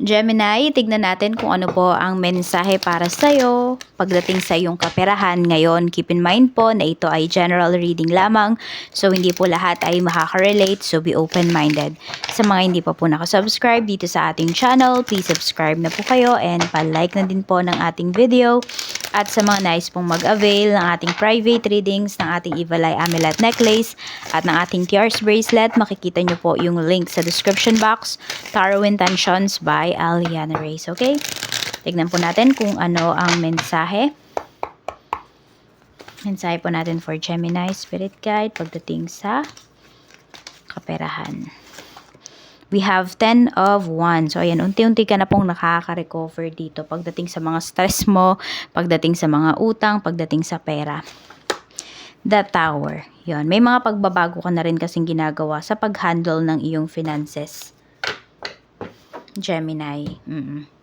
Gemini, tignan natin kung ano po ang mensahe para sa'yo pagdating sa iyong kaperahan. Ngayon, keep in mind po na ito ay general reading lamang. So, hindi po lahat ay makaka-relate. So, be open-minded. Sa mga hindi pa po nakasubscribe dito sa ating channel, please subscribe na po kayo and pa-like na din po ng ating video. At sa mga nice pong mag-avail ng ating private readings, ng ating Evil Eye Amulet Necklace, at ng ating Tears Bracelet, makikita nyo po yung link sa description box. Tarot Intentions by Aliana Reyes. Okay? Tignan po natin kung ano ang mensahe. Mensahe po natin for Gemini Spirit Guide pagdating sa kaperahan. We have 10 of 1. So, ayan, unti-unti ka na pong nakaka-recover dito pagdating sa mga stress mo, pagdating sa mga utang, pagdating sa pera. The Tower. Yon, may mga pagbabago ka na rin kasing ginagawa sa pag-handle ng iyong finances. Gemini. Mm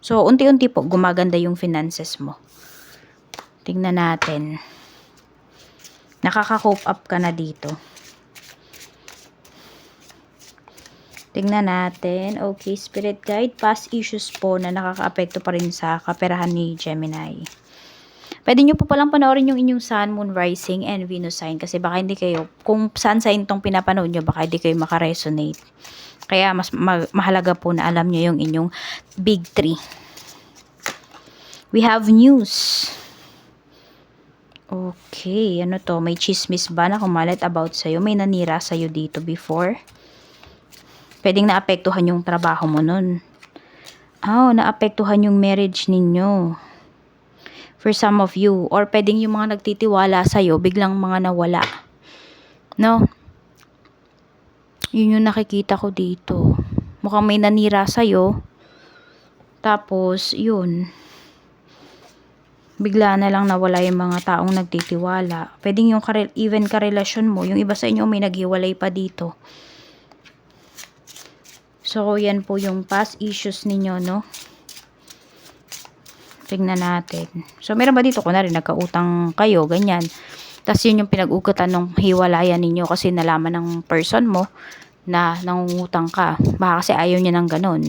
So, unti-unti po, gumaganda yung finances mo. Tingnan natin. Nakaka-cope up ka na dito. Tingnan natin. Okay, Spirit Guide. Past issues po na nakaka-apekto pa rin sa kaperahan ni Gemini. Pwede nyo po palang panoorin yung inyong Sun, Moon, Rising, and Venus sign kasi baka hindi kayo, kung sun sign tong pinapanood nyo, baka hindi kayo makaresonate. Kaya mas ma- mahalaga po na alam nyo yung inyong big three. We have news. Okay, ano to? May chismis ba na kumalat about sa'yo? May nanira sa'yo dito before? Pwedeng naapektuhan yung trabaho mo nun. Oh, naapektuhan yung marriage ninyo. For some of you. Or pwedeng yung mga nagtitiwala sa'yo, biglang mga nawala. No? Yun yung nakikita ko dito. Mukhang may nanira sa'yo. Tapos, yun. Bigla na lang nawala yung mga taong nagtitiwala. Pwedeng yung even karelasyon mo, yung iba sa inyo may naghiwalay pa dito. So, yan po yung past issues ninyo, no? Tingnan natin. So, meron ba dito? Kunwari, nagkautang kayo, ganyan. Tapos, yun yung pinag-ugatan ng hiwalayan ninyo kasi nalaman ng person mo na nangungutang ka. Baka kasi ayaw niya ng ganun.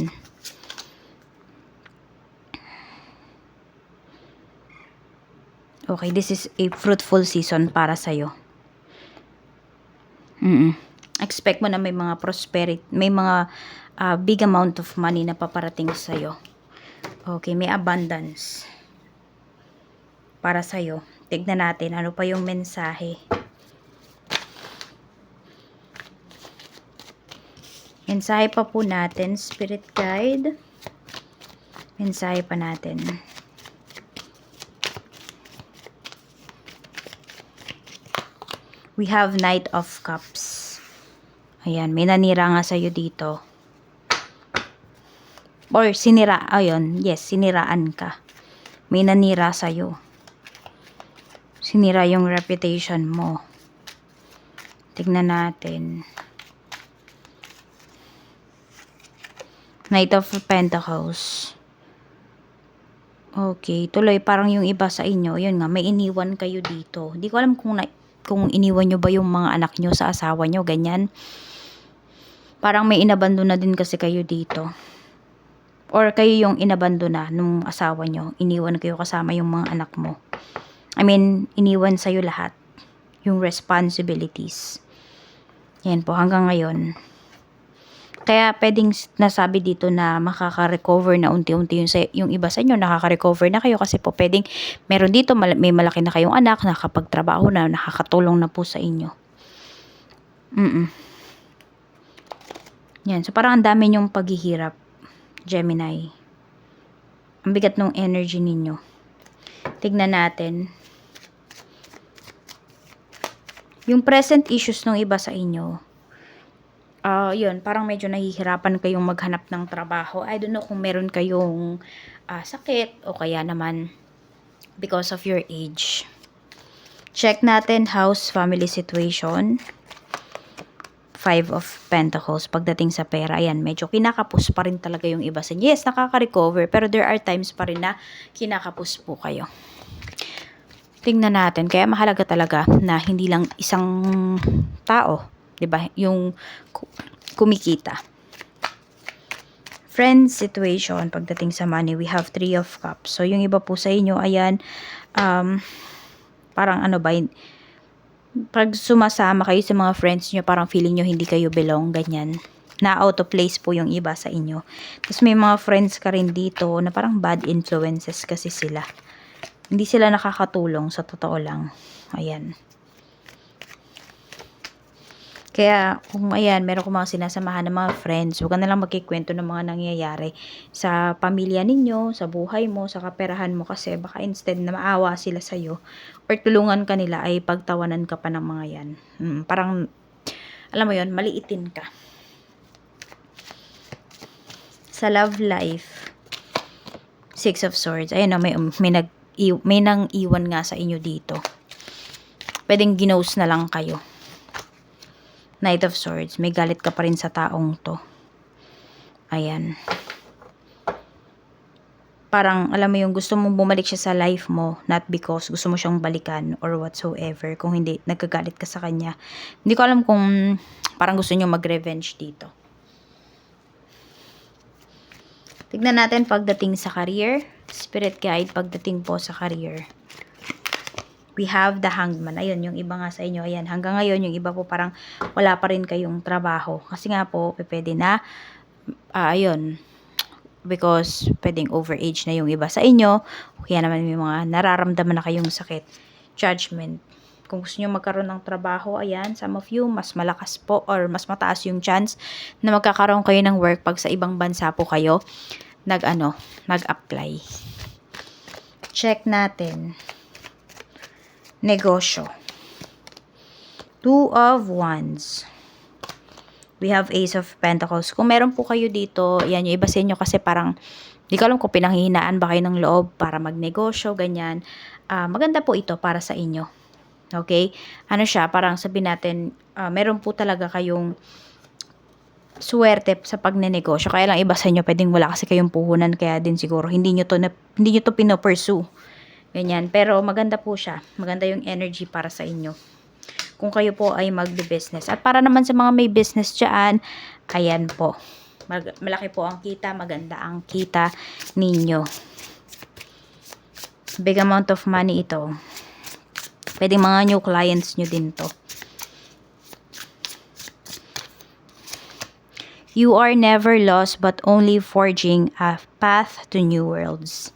Okay, this is a fruitful season para sa'yo. Mm Expect mo na may mga prosperity, may mga uh, big amount of money na paparating sa'yo. Okay, may abundance para sa'yo. Tignan natin ano pa yung mensahe. Mensahe pa po natin, Spirit Guide. Mensahe pa natin. We have Knight of Cups. Ayan, may nanira nga sa'yo dito. Or sinira, ayun, yes, siniraan ka. May nanira sa'yo. Sinira yung reputation mo. Tignan natin. Knight of Pentacles. Okay, tuloy parang yung iba sa inyo, yun nga, may iniwan kayo dito. Hindi ko alam kung na, kung iniwan nyo ba yung mga anak nyo sa asawa nyo, ganyan. Parang may inabando na din kasi kayo dito. Or kayo yung inabando na nung asawa nyo. Iniwan kayo kasama yung mga anak mo. I mean, iniwan sa'yo lahat. Yung responsibilities. Yan po, hanggang ngayon. Kaya pwedeng nasabi dito na makaka-recover na unti-unti yung, sa, yung iba sa inyo, nakaka-recover na kayo kasi po pwedeng meron dito, mal- may malaki na kayong anak, nakapagtrabaho na, nakakatulong na po sa inyo. Mm Yan, so parang ang dami nyong paghihirap, Gemini. Ang bigat ng energy ninyo. Tignan natin. Yung present issues ng iba sa inyo, uh, yun, parang medyo nahihirapan kayong maghanap ng trabaho. I don't know kung meron kayong uh, sakit o kaya naman because of your age. Check natin house family situation. Five of Pentacles pagdating sa pera. Ayan, medyo kinakapos pa rin talaga yung iba sa. Yes, nakaka-recover pero there are times pa rin na kinakapos po kayo. Tingnan natin. Kaya mahalaga talaga na hindi lang isang tao 'di ba? Yung kumikita. friend situation pagdating sa money, we have three of cups. So, yung iba po sa inyo, ayan, um, parang ano ba, pag sumasama kayo sa mga friends nyo, parang feeling nyo hindi kayo belong, ganyan. Na out of place po yung iba sa inyo. Tapos may mga friends ka rin dito na parang bad influences kasi sila. Hindi sila nakakatulong sa totoo lang. Ayan. Kaya, kung ayan, meron ko mga sinasamahan ng mga friends, huwag na lang magkikwento ng mga nangyayari sa pamilya ninyo, sa buhay mo, sa kaperahan mo, kasi baka instead na maawa sila sa'yo, or tulungan ka nila, ay pagtawanan ka pa ng mga yan. Mm, parang, alam mo yon maliitin ka. Sa love life, Six of Swords, ayun na, may, may, nag, may nang iwan nga sa inyo dito. Pwedeng ginos na lang kayo. Knight of Swords, may galit ka pa rin sa taong to. Ayan. Parang, alam mo yung gusto mong bumalik siya sa life mo, not because gusto mo siyang balikan or whatsoever. Kung hindi, nagkagalit ka sa kanya. Hindi ko alam kung parang gusto niyo mag-revenge dito. Tignan natin pagdating sa career. Spirit guide pagdating po sa career we have the hangman. Ayun, yung iba nga sa inyo. Ayan, hanggang ngayon, yung iba po parang wala pa rin kayong trabaho. Kasi nga po, pwede na, ah, ayun, because pwedeng overage na yung iba sa inyo. Kaya naman may mga nararamdaman na kayong sakit. Judgment. Kung gusto nyo magkaroon ng trabaho, ayan, some of you, mas malakas po or mas mataas yung chance na magkakaroon kayo ng work pag sa ibang bansa po kayo nag ano, nag-apply. Check natin negosyo. Two of Wands. We have Ace of Pentacles. Kung meron po kayo dito, yan yung iba sa inyo kasi parang, di ko alam kung pinanghihinaan ba kayo ng loob para magnegosyo, ganyan. Ah, maganda po ito para sa inyo. Okay? Ano siya, parang sabihin natin, ah, meron po talaga kayong swerte sa pagnenegosyo. Kaya lang iba sa inyo, pwedeng wala kasi kayong puhunan, kaya din siguro hindi nyo to, na, hindi nyo to pinopursue. Ganyan. Pero maganda po siya. Maganda yung energy para sa inyo. Kung kayo po ay magbe-business. At para naman sa mga may business dyan, ayan po. Mag- malaki po ang kita. Maganda ang kita ninyo. Big amount of money ito. Pwede mga new clients nyo din to. You are never lost but only forging a path to new worlds.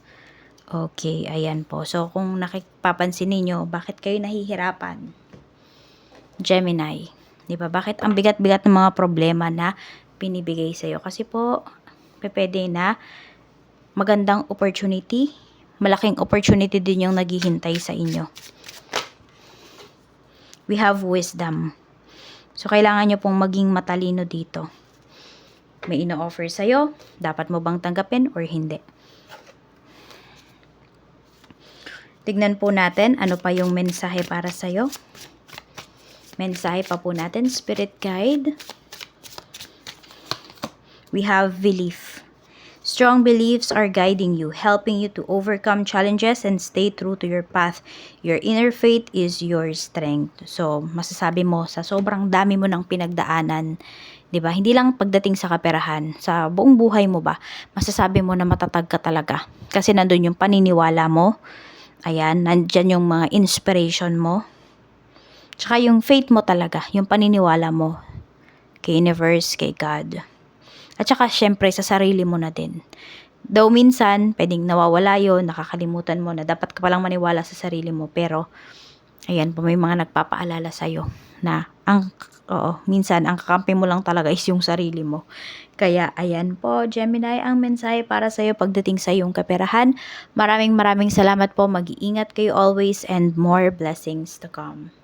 Okay, ayan po. So, kung nakipapansin ninyo, bakit kayo nahihirapan? Gemini. Di ba? Bakit ang bigat-bigat ng mga problema na pinibigay sa'yo? Kasi po, pwede na magandang opportunity, malaking opportunity din yung naghihintay sa inyo. We have wisdom. So, kailangan nyo pong maging matalino dito. May ino-offer sa'yo, dapat mo bang tanggapin or hindi? Tignan po natin ano pa yung mensahe para sa'yo. Mensahe pa po natin, Spirit Guide. We have belief. Strong beliefs are guiding you, helping you to overcome challenges and stay true to your path. Your inner faith is your strength. So, masasabi mo, sa sobrang dami mo ng pinagdaanan, 'di ba? Hindi lang pagdating sa kaperahan, sa buong buhay mo ba, masasabi mo na matatag ka talaga. Kasi nandun yung paniniwala mo, Ayan, nandyan yung mga inspiration mo. Tsaka yung faith mo talaga, yung paniniwala mo kay universe, kay God. At saka syempre sa sarili mo na din. Though minsan, pwedeng nawawala yon nakakalimutan mo na dapat ka palang maniwala sa sarili mo. Pero, ayan po, may mga nagpapaalala sa'yo na ang, oo, minsan, ang kakampi mo lang talaga is yung sarili mo. Kaya, ayan po, Gemini, ang mensahe para sa'yo pagdating sa iyong kaperahan. Maraming maraming salamat po. Mag-iingat kayo always and more blessings to come.